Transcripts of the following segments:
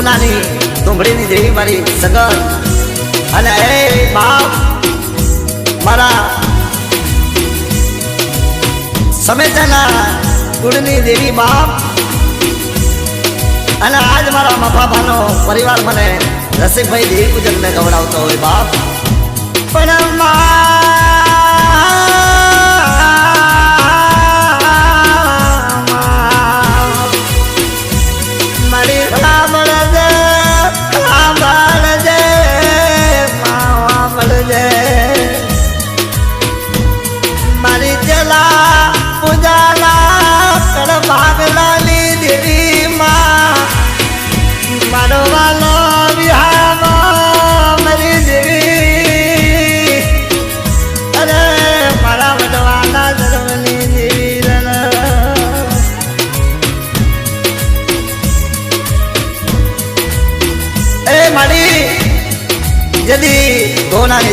ગોનાની ડુંગળીની જેવી મારી સગન અને એ બાપ મારા સમેતાના કુળની દેવી બાપ. અને આજ મારા મફાભાનો પરિવાર મને રસિકભાઈ દેવી પૂજનને ગવડાવતો હોય બાપ. પણ મા-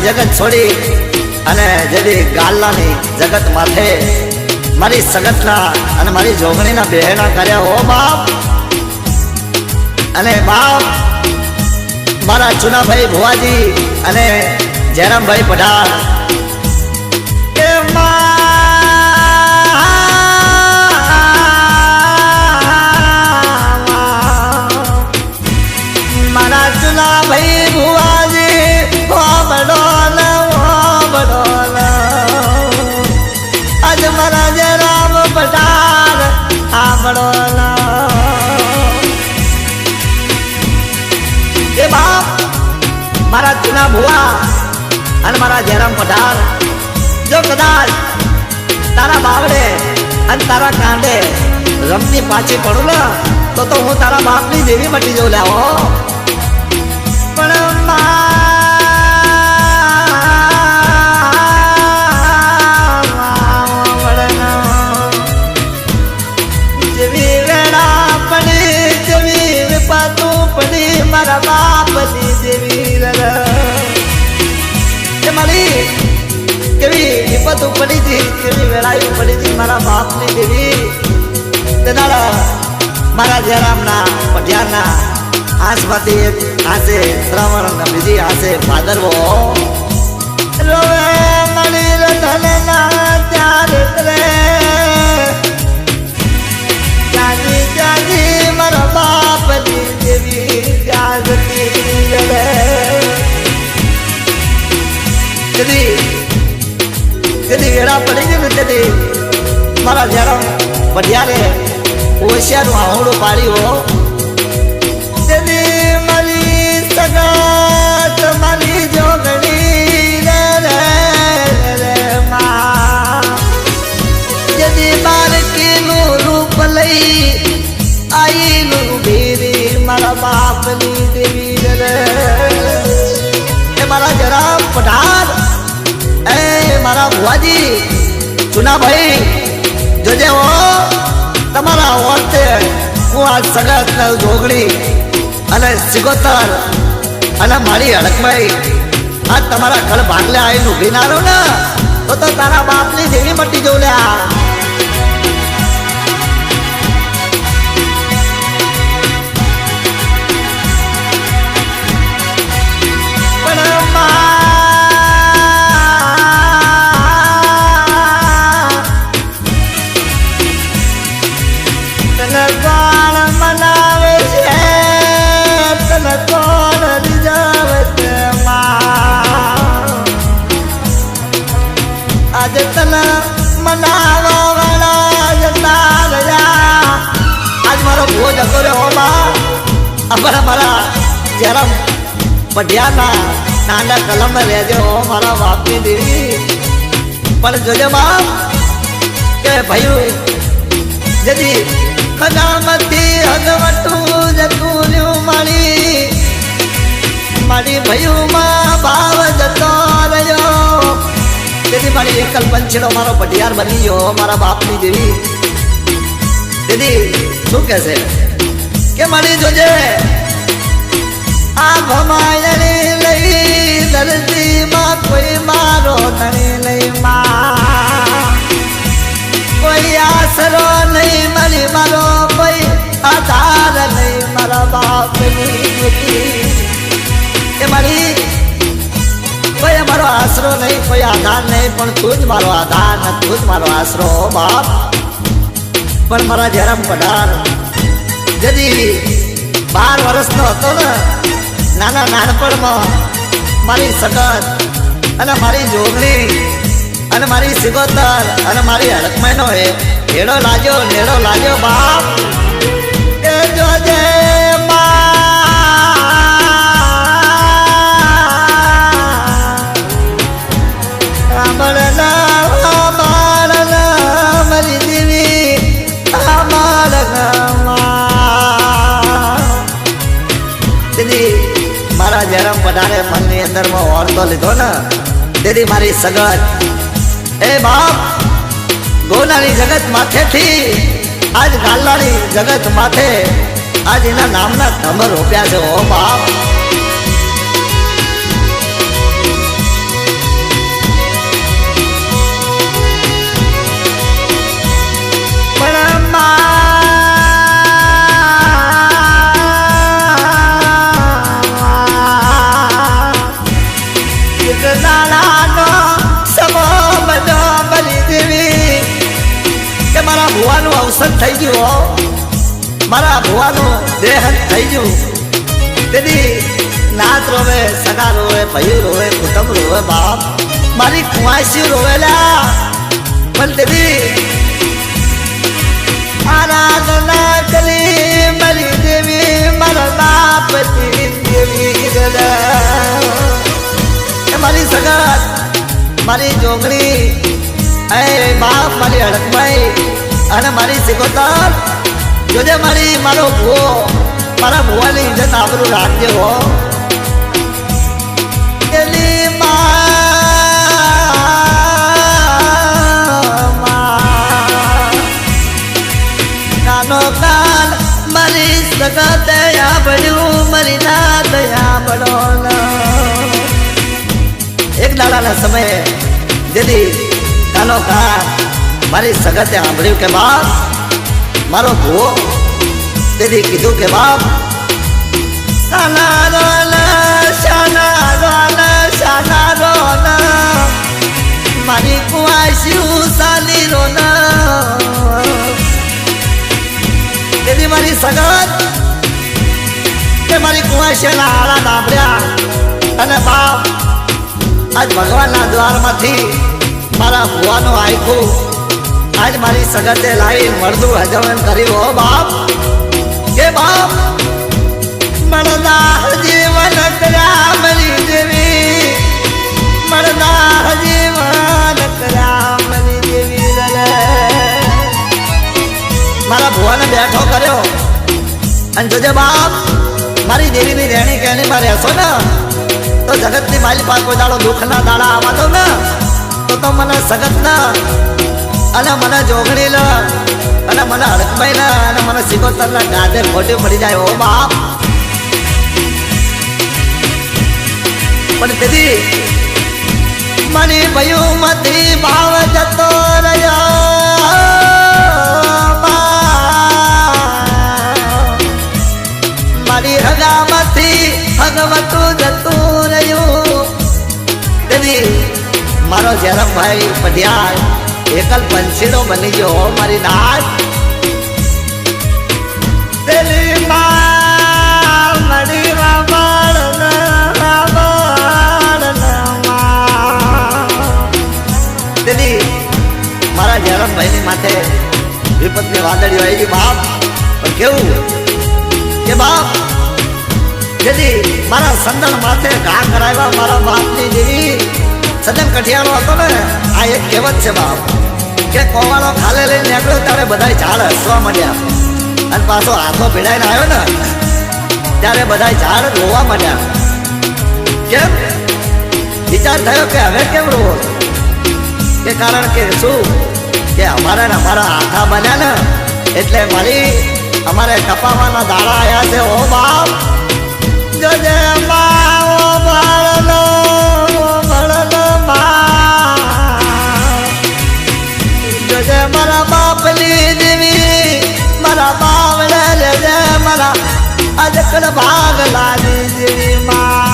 જગત છોડી અને જદી ગાલ્લાની જગત માથે મારી સગતના અને મારી જોગણીના બહેના કર્યા હો બાપ! અને બાપ, મારા ચુનાભાઈ ભુવાજી અને જયરામભાઈ પઢાણ. મારા ચુલા ભાઈ ભુવાજી ઓ બડોલ મારા ભુવા અને મારા જયરામ પઠાણ જો કદાચ તારા બાવડે અને તારા કાંડે રમતી પાછી પડું ને, તો તો હું તારા બાપની દેવી મટી જો લાવો પણ જેવી વેળા પડી, જેવી વિપતું પડી મારા બાપની વિપતું પડી હતી કેવી વેળાએ પડી હતી મારા બાપની દેવી. તેના મારા જયરામના પટિયારના આસમાંથી એક આસે શ્રાવણ બીજી આસે ભાદરવો રોવે પડી કદી મારા જયરામ પટિયારે ઓશિયાનું આહોડું પાડ્યું કદી ચુનાભાઈ જોજે હો. તમારા વર્તે હું આ સગત જોગડી અને સિગોતર અને મારી હડકભાઈ આ તમારા ઘર ભાગલે આવીને ઊભી ના રહો ને, તો તો તારા બાપની દેવી મટી જવું લ્યા. પણ મા જરા પઢિયાના નાના કલમ રહેજો મારા બાપની દેવી. પણ જોજે બાપ કે ભાઈ જદી ખજામતી હગવટું જતું મારી. મારી ભયુમાં ભાવ જતો રહ્યો. તેથી મારી એકલ પંછીનો મારો પઢિયાર બની ગયો, મારા બાપની જેવી દીદી શું કહેશે? કે મારી જોજે આ ભમાયણી લઈ દર્દીમાં કોઈ મારો નહીં લઈ માં કોઈ આસરો નહીં મારી મારો કોઈ આધાર નહીં મારા બાપની એ મારી કોઈ મારો આશરો નહીં કોઈ આધાર નહીં પણ તું મારો આધાર ને તું મારો આશરો બાપ પણ મારા જરમ પધાર જદી બાર વર્ષનો હતો ને નાના નાનપણમાં મારી સગત અને મારી જોગણી અને મારી સિગોતર અને મારી હડકમાઈનો હે હેડો લાગ્યો, નેડો લાગ્યો બાપ. એ જોજે પધારે મનની અંદરમાં તો લીધો ને? દીદી મારી સગત. એ બાપ, ગોનાની જગત માથેથી, આજ ગાલાની જગત માથે, આજ એના નામના ધમર રોપ્યા છે, ઓ બાપ. દાડાનો સમો બધો બની દેવી કે મારા ભુવાનું અવસર થઈ ગયું મારા ભુવાનું દેહ થઈ ગયું તેથી નાત રોવે સગા રોવે ભયું રોવે કુટુંબ રોવે બાપ મારી કુવાસી રોવેલા પણ તેથી આરાધના કરી મારી દેવી મારા બાપ દેવી ગલા મારી સગત, મારી જોગણી એ બાપ, મારી હડકભાઈ અને મારી સિકોતર. જોજે મારી, મારો ભૂવો, મારા ભૂવાની ઇજ્જત આપણું રાખજે હો. મારી સગતે આબડ્યું મારી ના દાડાના સમયે જેથી કાનો કાન મારી સગતે સાંભળ્યું કે બાપ, મારો ભૂવો દીદી કીધું કે બાપ મારી કુવાસ્યું સાલી મારી સગત કે મારી કુવાસ્યના આળા દાબડ્યા અને બાપ આજ ભગવાનના દ્વારમાંથી મારા ભુવાનું આયખું. આજ મારી સગતે લાવી મળદું હજવન કર્યું, હો બાપ. કે બાપ મળદા જીવન રામની દેવી. મળદા જીવન મારા ભુવાને બેઠો કર્યો. અને જોજે બાપ, મારી દેવીની રહેણી કહેણી મારે હશો ને? તો જગતની માલી પાસે દાડો દુઃખના દાડા આવા દો ને, તો તો મને સગત ના અને મને જોગણી લો અને મને હડકભાઈ ના અને મને સિકોતર ના ગાજે ખોટી પડી જાય. ઓ બાપ! પણ તેથી મને ભયું મતી ભાવ જતો રહ્યો. મારો જરમભાઈ પઢિયાર એકલ પંછીનો બની ગયો મારી નાચ મારા રાવણ ને ને માથે વિપતની વાદળીઓ આવી ગઈ બાપ. પણ કેવું? કે બાપ જેથી મારા સંદન માથે ઘા કરાવ્યા મારા બાપની જેવી. સદન કઠિયારો હતો ને, આ એક કહેવત છે બાપ. કે કોવાળો ખાલે લઈને નીકળ્યો ત્યારે બધા ઝાડ હસવા માંડ્યા. અને પાછો હાથો ભેડાઈને આવ્યો ને, ત્યારે બધા ઝાડ રોવા માંડ્યા. કેમ? વિચાર થયો કે હવે કેમ રોવો? કે કારણ કે શું? કે અમારા ને અમારા આખા બન્યા ને, એટલે મારી અમારે કપાવાના દાડા આવ્યા છે, ઓ બાપ. જોજે જોજે મારા બાપની દેવી મારા બાવળે લેજે મારા આજ કડ ભાગ લાદી દેવી માં.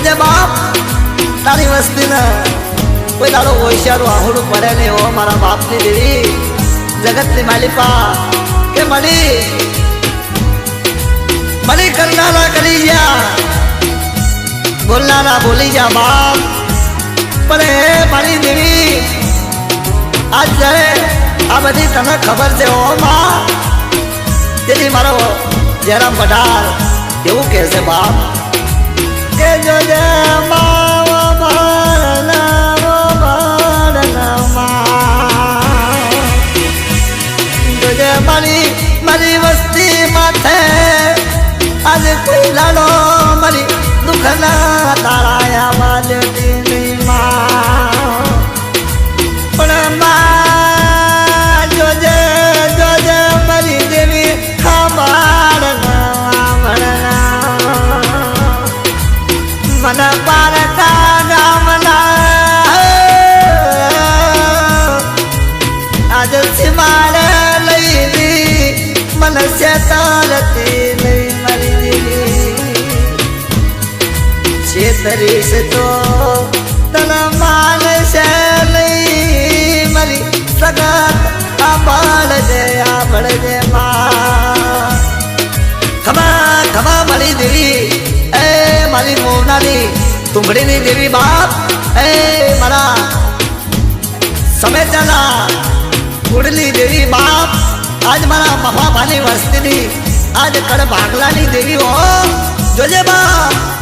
જોજે બાપ, તારી વસ્તી ના કોઈ તારો હોશિયારું આહોડું પડે નહીં ઓ મારા બાપની દેવી જગતની માલિકા કે મળી મળી કરનારા કરી જા બોલનારા બોલી જા બાપ, પણ હે મારી દેવી આજ જ્યારે આ બધી તને ખબર છે ઓ માં. તેથી મારો જયરામ પઢાર એવું કહે છે બાપ. મારી વસ્તી માથે આજે કોઈ લાડો મારી દુઃખના તારાયા વાલતી છેતરીશ તો તન માન છે મરી સગત આ બાળજે આ બળજે માં ખમા મળી દેવી એ મારી મોનાની તુંબડીની દેવી બાપ એ મારા સમેતાના કુડલી દેવી બાપ આજ મારા મફાભાની વસ્તીની આજ કડ ભાગલાની દેવી હો જોજે બાપ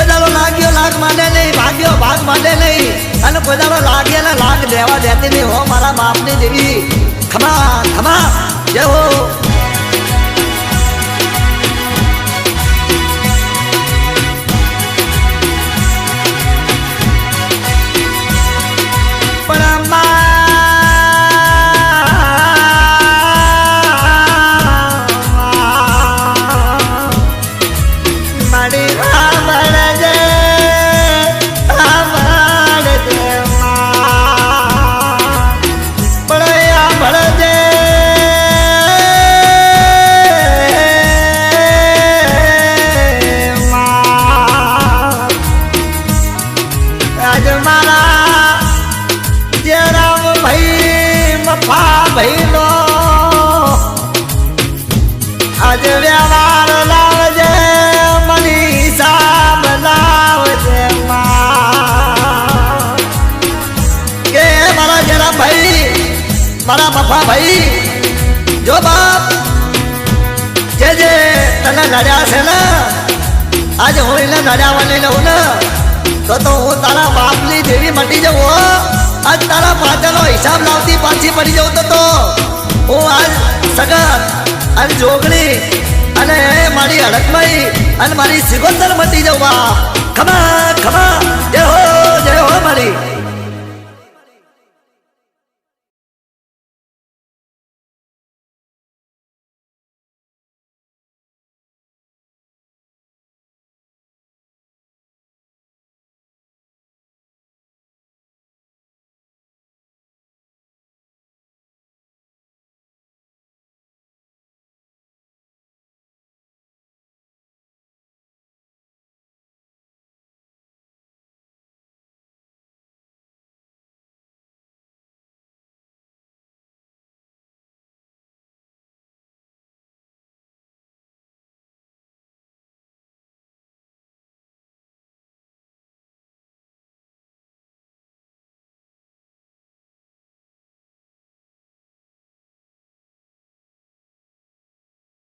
કોદાળો લાગ્યો, લાગ માંડે નહીં, ભાગ્યો, ભાગ માંડે નહીં. અને કોદાળો લાગ્યા ને લાગ દેવા દેતી નહીં હો મારા બાપની દેવી ખમા ખમા, જય હો. મારા ભાઈ, જો બાપ જે જે તને લડ્યા છે ને, આજે હું એને લડાવવાની લઉં ને, તો તો હું તારા બાપની જેવી મટી જવું હો. આજ તારા પાછળનો હિસાબ લાવતી પાછી પડી જવું તો તો હું આજ સગત અને જોગણી અને મારી હડકમઈ અને મારી સિગોતર મટી ખમા